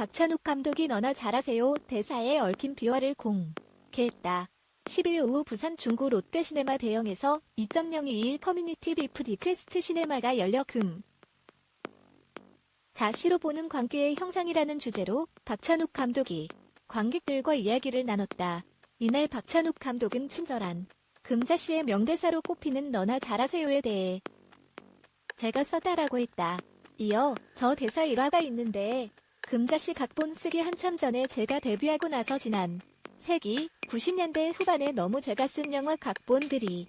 박찬욱 감독이 너나 잘하세요 대사에 얽힌 비화를 공개했다. 10일 오후 부산 중구 롯데시네마 대형에서 2.021 커뮤니티 비프 리퀘스트 시네마가 열려 금. 자시로 보는 관계의 형상이라는 주제로 박찬욱 감독이 관객들과 이야기를 나눴다. 이날 박찬욱 감독은 친절한 금자씨의 명대사로 꼽히는 너나 잘하세요에 대해 제가 썼다라고 했다. 이어 저 대사 일화가 있는데 금자씨 각본 쓰기 한참 전에 제가 데뷔하고 나서 지난 세기 90년대 후반에 너무 제가 쓴 영화 각본들이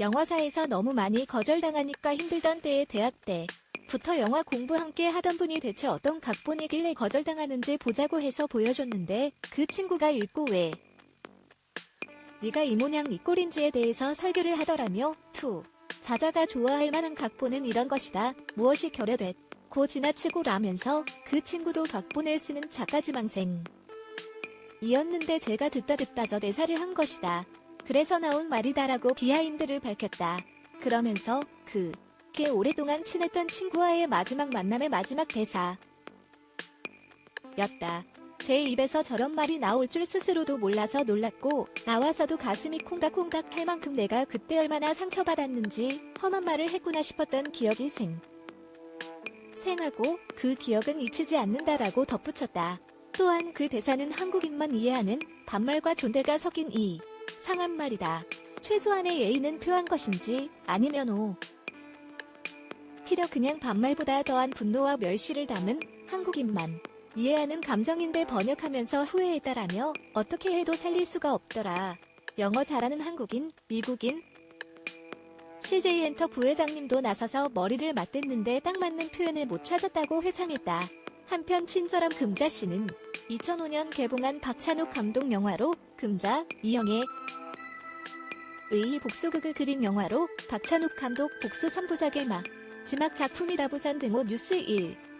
영화사에서 너무 많이 거절당하니까 힘들던 때에 대학 때부터 영화 공부 함께 하던 분이 대체 어떤 각본이길래 거절당하는지 보자고 해서 보여줬는데 그 친구가 읽고 왜 네가 이 모양 이 꼴인지에 대해서 설교를 하더라며 투 자자가 좋아할 만한 각본은 이런 것이다. 무엇이 결여됐 고 지나치고 라면서 그 친구도 각본을 쓰는 작가 지망생 이었는데 제가 듣다 듣다 저 대사를 한 것이다. 그래서 나온 말이다라고 비하인드를 밝혔다. 그러면서 그, 꽤 오랫동안 친했던 친구와의 마지막 만남의 마지막 대사. 였다. 제 입에서 저런 말이 나올 줄 스스로도 몰라서 놀랐고, 나와서도 가슴이 콩닥콩닥 할 만큼 내가 그때 얼마나 상처받았는지 험한 말을 했구나 싶었던 기억이 생. 생하고 그 기억은 잊히지 않는다라고 덧붙였다. 또한 그 대사는 한국인만 이해하는 반말과 존대가 섞인 이 상한 말이다. 최소한의 예의는 표한 것인지 아니면 오. 티려 그냥 반말보다 더한 분노와 멸시를 담은 한국인만 이해하는 감정인데 번역하면서 후회했다라며 어떻게 해도 살릴 수가 없더라. 영어 잘하는 한국인, 미국인, CJ 엔터 부회장님도 나서서 머리를 맞댔는데 딱 맞는 표현을 못 찾았다고 회상했다. 한편 친절한 금자 씨는 2005년 개봉한 박찬욱 감독 영화로 금자, 이영애 의 복수극을 그린 영화로 박찬욱 감독 복수 3부작의 마 지막 작품이다 부산 등호 뉴스 1